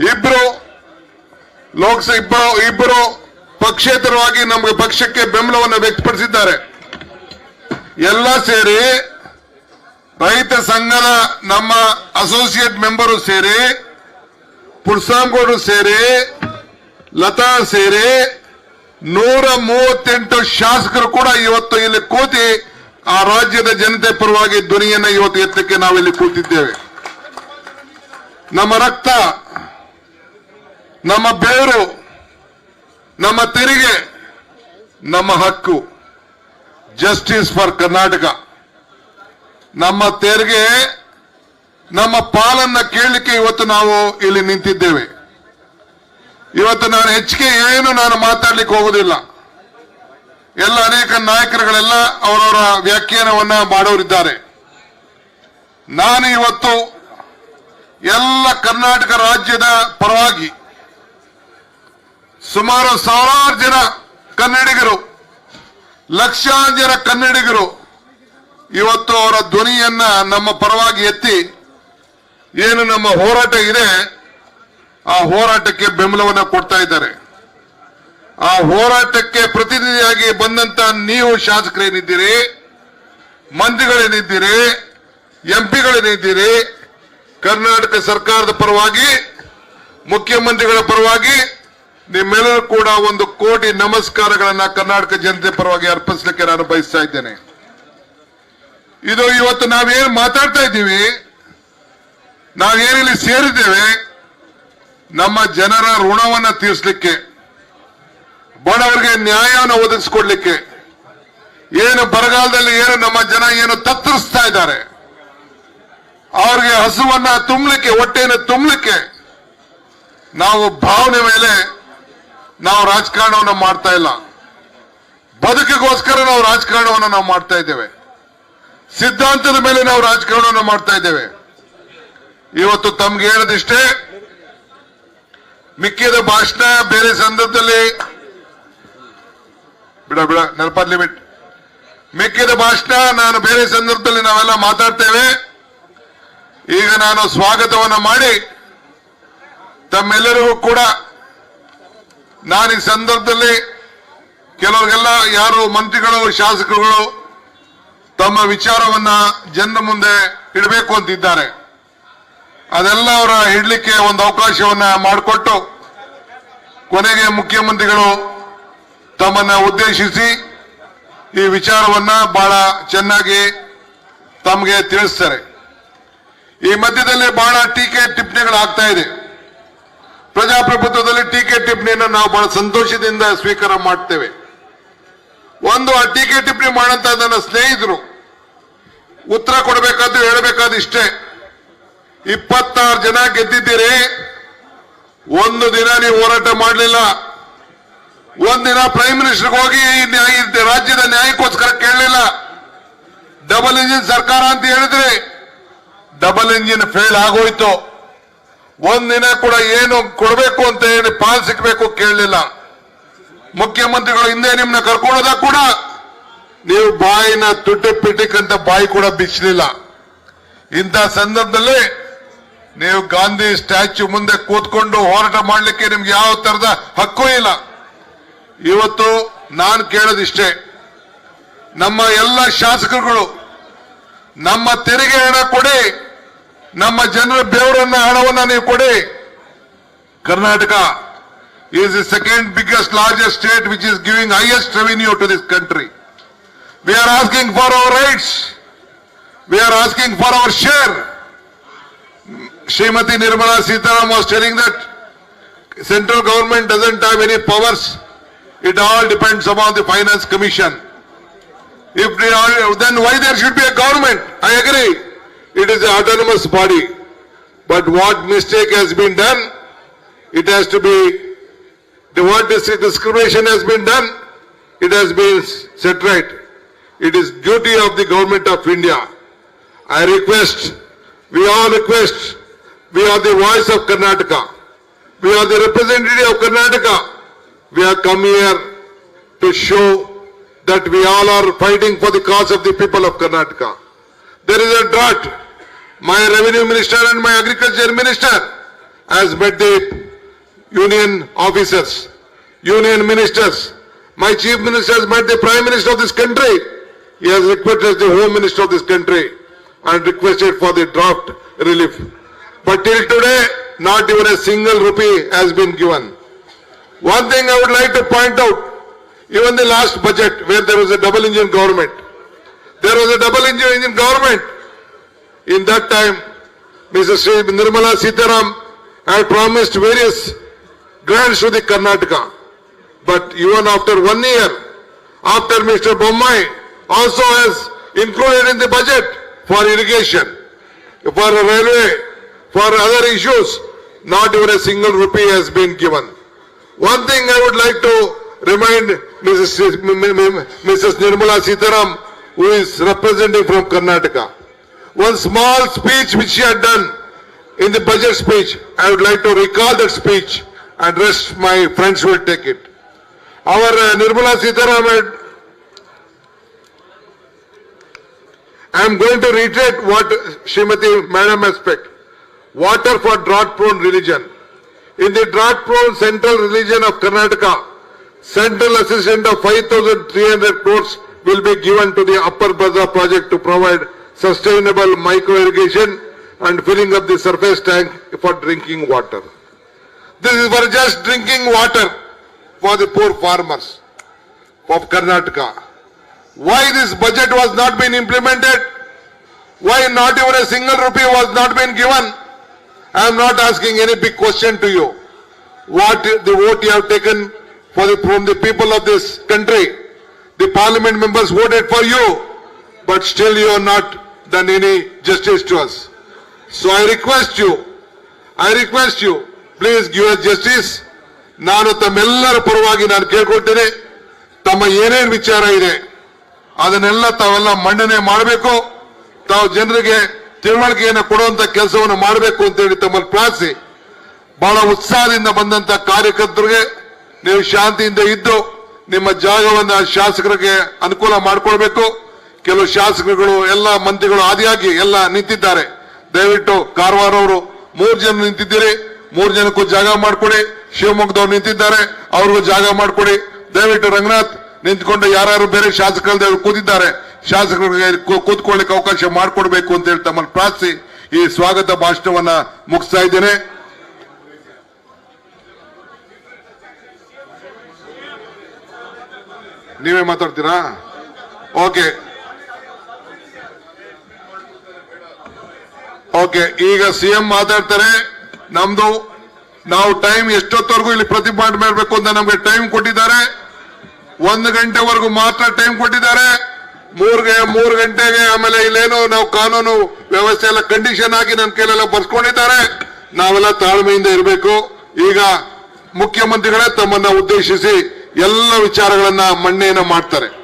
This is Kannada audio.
ಇಬ್ರು, ಲೋಕಸಭೆ ಇಬ್ಬರು ಇಬ್ಬರು ಪಕ್ಷೇತರವಾಗಿ ನಮಗೆ ಪಕ್ಷಕ್ಕೆ ಬೆಂಬಲವನ್ನು ವ್ಯಕ್ತಪಡಿಸಿದ್ದಾರೆ. ಎಲ್ಲ ಸೇರಿ ರೈತ ಸಂಘದ ನಮ್ಮ ಅಸೋಸಿಯೇಟ್ ಮೆಂಬರು ಸೇರಿ ಪುಡ್ಸಾಂಗೌಡರು ಸೇರಿ, ಲತಾ ಸೇರಿ, ನೂರ ಮೂವತ್ತೆಂಟು ಶಾಸಕರು ಕೂಡ ಇವತ್ತು ಇಲ್ಲಿ ಕೂತಿ ಆ ರಾಜ್ಯದ ಜನತೆ ಪರವಾಗಿ ಧ್ವನಿಯನ್ನು ಇವತ್ತು ಎತ್ತಕ್ಕೆ ನಾವು ಇಲ್ಲಿ ಕೂತಿದ್ದೇವೆ. ನಮ್ಮ ರಕ್ತ ನಮ್ಮ ಬೇರು, ನಮ್ಮ ತೆರಿಗೆ, ನಮ್ಮ ಹಕ್ಕು. ಜಸ್ಟಿಸ್ ಫಾರ್ ಕರ್ನಾಟಕ ನಮ್ಮ ತೆರಿಗೆ, ನಮ್ಮ ಪಾಲನ್ನ ಕೇಳಲಿಕ್ಕೆ ಇವತ್ತು ನಾವು ಇಲ್ಲಿ ನಿಂತಿದ್ದೇವೆ. ಇವತ್ತು ನಾನು ಹೆಚ್ಚಿಗೆ ಏನು ನಾನು ಮಾತಾಡ್ಲಿಕ್ಕೆ ಹೋಗುದಿಲ್ಲ. ಎಲ್ಲ ಅನೇಕ ನಾಯಕರುಗಳೆಲ್ಲ ಅವರವರ ವ್ಯಾಖ್ಯಾನವನ್ನ ಮಾಡೋರಿದ್ದಾರೆ. ನಾನು ಇವತ್ತು ಎಲ್ಲ ಕರ್ನಾಟಕ ರಾಜ್ಯದ ಪರವಾಗಿ ಸುಮಾರು ಸಾವಿರಾರು ಜನ ಕನ್ನಡಿಗರು, ಲಕ್ಷಾಂತರ ಜನ ಕನ್ನಡಿಗರು ಇವತ್ತು ಅವರ ಧ್ವನಿಯನ್ನ ನಮ್ಮ ಪರವಾಗಿ ಎತ್ತಿ ಏನು ನಮ್ಮ ಹೋರಾಟ ಇದೆ, ಆ ಹೋರಾಟಕ್ಕೆ ಬೆಂಬಲವನ್ನ ಕೊಡ್ತಾ ಇದ್ದಾರೆ. ಆ ಹೋರಾಟಕ್ಕೆ ಪ್ರತಿನಿಧಿಯಾಗಿ ಬಂದಂತ ನೀವು ಶಾಸಕರೇನಿದ್ದೀರಿ, ಮಂತ್ರಿಗಳೇನಿದ್ದೀರಿ, ಎಂಪಿಗಳೇನಿದ್ದೀರಿ, ಕರ್ನಾಟಕ ಸರ್ಕಾರದ ಪರವಾಗಿ, ಮುಖ್ಯಮಂತ್ರಿಗಳ ಪರವಾಗಿ ನಿಮ್ಮೆಲ್ಲರೂ ಕೂಡ ಒಂದು ಕೋಟಿ ನಮಸ್ಕಾರಗಳನ್ನ ಕರ್ನಾಟಕ ಜನತೆ ಪರವಾಗಿ ಅರ್ಪಿಸಲಿಕ್ಕೆ ನಾನು ಬಯಸ್ತಾ ಇದ್ದೇನೆ. ಇದು ಇವತ್ತು ನಾವೇನು ಮಾತಾಡ್ತಾ ಇದ್ದೀವಿ, ನಾವೇನಿಲ್ಲಿ ಸೇರಿದ್ದೇವೆ, ನಮ್ಮ ಜನರ ಋಣವನ್ನ ತೀರಿಸಲಿಕ್ಕೆ, ಬಡವರಿಗೆ ನ್ಯಾಯವನ್ನು ಒದಗಿಸ್ಕೊಡ್ಲಿಕ್ಕೆ, ಏನು ಬರಗಾಲದಲ್ಲಿ ಏನು ನಮ್ಮ ಜನ ಏನು ತತ್ತರಿಸ್ತಾ ಇದ್ದಾರೆ, ಅವ್ರಿಗೆ ಹಸುವನ್ನ ತುಂಬಲಿಕ್ಕೆ, ಹೊಟ್ಟೆಯನ್ನು ತುಂಬಲಿಕ್ಕೆ, ನಾವು ಭಾವನೆ ಮೇಲೆ ನಾವು ರಾಜಕಾರಣವನ್ನು ಮಾಡ್ತಾ ಇಲ್ಲ. ಬದುಕಿಗೋಸ್ಕರ ನಾವು ರಾಜಕಾರಣವನ್ನು ನಾವು ಮಾಡ್ತಾ ಇದ್ದೇವೆ. ಸಿದ್ಧಾಂತದ ಮೇಲೆ ನಾವು ರಾಜಕಾರಣವನ್ನು ಮಾಡ್ತಾ ಇದ್ದೇವೆ. ಇವತ್ತು ತಮ್ಗೆ ಹೇಳದಿಷ್ಟೇ ಮಿಕ್ಕಿದ ಭಾಷಣ ಬೇರೆ ಸಂದರ್ಭದಲ್ಲಿ ಬಿಡ ಬಿಡ ನೆನಪಾದ್ ಲಿಮಿಟ್ ಮಿಕ್ಕಿದ ಭಾಷಣ ನಾನು ಬೇರೆ ಸಂದರ್ಭದಲ್ಲಿ ನಾವೆಲ್ಲ ಮಾತಾಡ್ತೇವೆ. ಈಗ ನಾನು ಸ್ವಾಗತವನ್ನು ಮಾಡಿ ತಮ್ಮೆಲ್ಲರಿಗೂ ಕೂಡ ನಾನು ಈ ಸಂದರ್ಭದಲ್ಲಿ ಕೆಲವರಿಗೆಲ್ಲ ಯಾರು ಮಂತ್ರಿಗಳು, ಶಾಸಕರುಗಳು ತಮ್ಮ ವಿಚಾರವನ್ನ ಜನರ ಮುಂದೆ ಇಡಬೇಕು ಅಂತಿದ್ದಾರೆ. ಅದೆಲ್ಲ ಅವರ ಇಡ್ಲಿಕ್ಕೆ ಒಂದು ಅವಕಾಶವನ್ನ ಮಾಡಿಕೊಟ್ಟು ಕೊನೆಗೆ ಮುಖ್ಯಮಂತ್ರಿಗಳು ತಮ್ಮನ್ನ ಉದ್ದೇಶಿಸಿ ಈ ವಿಚಾರವನ್ನ ಬಹಳ ಚೆನ್ನಾಗಿ ತಮಗೆ ತಿಳಿಸ್ತಾರೆ. ಈ ಮಧ್ಯದಲ್ಲಿ ಬಹಳ ಟೀಕೆ ಟಿಪ್ಪಣಿಗಳು ಆಗ್ತಾ ಇದೆ. ಪ್ರಜಾಪ್ರಭುತ್ವದಲ್ಲಿ ಟೀಕೆ ಟಿಪ್ಪಣಿಯನ್ನು ನಾವು ಬಹಳ ಸಂತೋಷದಿಂದ ಸ್ವೀಕಾರ ಮಾಡ್ತೇವೆ. ಒಂದು, ಆ ಟೀಕೆ ಟಿಪ್ಪಣಿ ಮಾಡಂತ ನನ್ನ ಸ್ನೇಹಿತರು, ಉತ್ತರ ಕೊಡಬೇಕಾದ್ದು ಹೇಳಬೇಕಾದ ಇಷ್ಟೇ. ಇಪ್ಪತ್ತಾರು ಜನ ಗೆದ್ದಿದ್ದೀರಿ. ಒಂದು ದಿನ ನೀವು ಹೋರಾಟ ಮಾಡಲಿಲ್ಲ. ಒಂದಿನ ಪ್ರೈಮ್ ಮಿನಿಸ್ಟರ್ಗೆ ಹೋಗಿ ರಾಜ್ಯದ ನ್ಯಾಯಕ್ಕೋಸ್ಕರ ಕೇಳಲಿಲ್ಲ. ಡಬಲ್ ಇಂಜಿನ್ ಸರ್ಕಾರ ಅಂತ ಹೇಳಿದ್ರೆ ಡಬಲ್ ಇಂಜಿನ್ ಫೇಲ್ ಆಗೋಯ್ತು. ಒಂದಿನ ಕೂಡ ಏನು ಕೊಡಬೇಕು ಅಂತ ಹೇಳಿ ಪಾಲ್ ಸಿಕ್ಬೇಕು ಕೇಳಲಿಲ್ಲ. ಮುಖ್ಯಮಂತ್ರಿಗಳು ಹಿಂದೆ ನಿಮ್ನ ಕರ್ಕೊಳ್ಳೋದಾಗ ಕೂಡ ನೀವು ಬಾಯಿನ ತುಟ್ಟು ಪಿಟಿಕ್ ಬಾಯಿ ಕೂಡ ಬಿಚ್ಚಲಿಲ್ಲ ಇಂಥ ಸಂದರ್ಭದಲ್ಲಿ ನೀವು ಗಾಂಧಿ ಸ್ಟ್ಯಾಚ್ಯೂ ಮುಂದೆ ಕೂತ್ಕೊಂಡು ಹೋರಾಟ ಮಾಡಲಿಕ್ಕೆ ನಿಮ್ಗೆ ಯಾವ ತರದ ಹಕ್ಕು ಇಲ್ಲ. ಇವತ್ತು ನಾನು ಕೇಳೋದಿಷ್ಟೇ, ನಮ್ಮ ಎಲ್ಲ ಶಾಸಕರುಗಳು ನಮ್ಮ ತೆರಿಗೆ ಹಣ ಕೊಡಿ ನಮ್ಮ ಜನರ ಬೆವರನ್ನ ಹಣವನ್ನ ನೀವು ಕೊಡಿ Karnataka is the second biggest largest state which is giving highest revenue to this country we are asking for our rights we are asking for our share Srimati Nirmala Sitaram was telling that central government doesn't have any powers. It all depends upon the finance commission. If they are, then why there should be a government? it is an autonomous body. But what mistake has been done, it has to be, the what dis- discrimination has been done, it has been set right. It is duty of the government of India. I request, we all request, we are the voice of Karnataka. We are the representative of Karnataka. We have come here to show that we all are fighting for the cause of the people of Karnataka. There is a drought. My revenue minister and my agriculture minister has met the union officers, union ministers. My chief minister has met the prime minister of this country. He has requested the home minister of this country and requested for the draft relief. But till today, not even a single rupee has been given. One thing I would like to point out, even the last budget where there was a double engine government, there was a double engine engine government. In that time, Mrs. Nirmala Sitaram had promised various grants to the Karnataka. But even after one year, after Mr. Bommai also has included in the budget for irrigation, for railway, for other issues, not even a single rupee has been given. One thing I would like to remind Mrs. Mrs. Nirmala Sitaram, who is representing from Karnataka. One small speech which she had done in the budget speech, I would like to recall that speech and rest my friends will take it. Our uh, Nirmala Sitaram I am going to reiterate what Srimati Madam has said. Water for drought-prone religion. In the drought-prone central religion of Karnataka, central assistance of 5,300 crores will be given to the Upper Baza project to provide sustainable micro-irrigation and filling up the surface tank for drinking water. This is for just drinking water for the poor farmers of Karnataka. Why this budget was not been implemented? Why not even a single rupee was not been given? I am not asking any big question to you. What the vote you have taken for the, from the people of this country, the parliament members voted for you, but still you are not done any justice to us. So I request you, I request you, please give us justice. ನಾನು ತಮ್ಮೆಲ್ಲರ ಪರವಾಗಿ ನಾನು ಕೇಳ್ಕೊಳ್ತೇನೆ ತಮ್ಮ ಏನೇನು ವಿಚಾರ ಇದೆ ಅದನ್ನೆಲ್ಲ ತಾವೆಲ್ಲ ಮಂಡನೆ ಮಾಡಬೇಕು ತಾವು ಜನರಿಗೆ ತಿಳುವಳಿಕೆಯನ್ನು ಕೊಡುವಂತ ಕೆಲಸವನ್ನು ಮಾಡಬೇಕು ಅಂತೇಳಿ ತಮ್ಮಲ್ಲಿ ಪ್ರಾರ್ಥಿಸಿ ಬಹಳ ಉತ್ಸಾಹದಿಂದ ಬಂದಂತ ಕಾರ್ಯಕರ್ತರಿಗೆ ನೀವು ಶಾಂತಿಯಿಂದ ಇದ್ದು ನಿಮ್ಮ ಜಾಗವನ್ನ ಶಾಸಕರಿಗೆ ಅನುಕೂಲ ಮಾಡಿಕೊಳ್ಬೇಕು. ಕೆಲವು ಶಾಸಕರುಗಳು ಎಲ್ಲ ಮಂತ್ರಿಗಳು ಆದಿಯಾಗಿ ಎಲ್ಲ ನಿಂತಿದ್ದಾರೆ. ದಯವಿಟ್ಟು ಕಾರವಾರ ಅವರು ಮೂರು ಜನ ನಿಂತಿದ್ದೀರಿ. ಮೂರು ಜನಕ್ಕೂ ಜಾಗ ಮಾಡಿಕೊಡಿ. ಶಿವಮೊಗ್ಗದವ್ರು ನಿಂತಿದ್ದಾರೆ. ಅವ್ರಿಗೂ ಜಾಗ ಮಾಡಿಕೊಡಿ. ದಯವಿಟ್ಟು ರಂಗನಾಥ್, ನಿಂತ್ಕೊಂಡು ಯಾರ್ಯಾರು ಬೇರೆ ಶಾಸಕರು ಕೂತಿದ್ದಾರೆ, ಶಾಸಕರಿಗೆ ಕೂತ್ಕೊಳ್ಳಿಕ್ಕೆ ಅವಕಾಶ ಮಾಡಿಕೊಡ್ಬೇಕು ಅಂತ ಹೇಳಿ ತಮ್ಮನ್ನು ಪ್ರಾರ್ಥಿಸಿ. ಈ ಸ್ವಾಗತ ಭಾಷಣವನ್ನ ಮುಗಿಸ್ತಾ ಇದ್ದೇನೆ. ನೀವೇ ಮಾತಾಡ್ತೀರಾ? ಓಕೆ ಓಕೆ ಈಗ ಸಿಎಂ ಮಾತಾಡ್ತಾರೆ. ನಮ್ದು, ನಾವು ಟೈಮ್ ಎಷ್ಟೊತ್ತವರೆಗೂ ಇಲ್ಲಿ ಪ್ರತಿಭಟನೆ ಮಾಡಬೇಕು ಅಂತ ನಮ್ಗೆ ಟೈಮ್ ಕೊಟ್ಟಿದ್ದಾರೆ. ಒಂದು ಗಂಟೆವರೆಗೂ ಮಾತ್ರ ಟೈಮ್ ಕೊಟ್ಟಿದ್ದಾರೆ. ಮೂರ್ಗೆ, ಮೂರು ಗಂಟೆಗೆ ಆಮೇಲೆ ಇಲ್ಲೇನೋ ನಾವು ಕಾನೂನು ವ್ಯವಸ್ಥೆ ಎಲ್ಲ ಕಂಡೀಷನ್ ಹಾಕಿ ನನ್ನ ಕೈಲೆಲ್ಲ ಬರ್ಸ್ಕೊಂಡಿದ್ದಾರೆ. ನಾವೆಲ್ಲ ತಾಳ್ಮೆಯಿಂದ ಇರಬೇಕು. ಈಗ ಮುಖ್ಯಮಂತ್ರಿಗಳೇ ತಮ್ಮನ್ನ ಉದ್ದೇಶಿಸಿ ಎಲ್ಲ ವಿಚಾರಗಳನ್ನ ಮಣ್ಣೇನ ಮಾಡ್ತಾರೆ.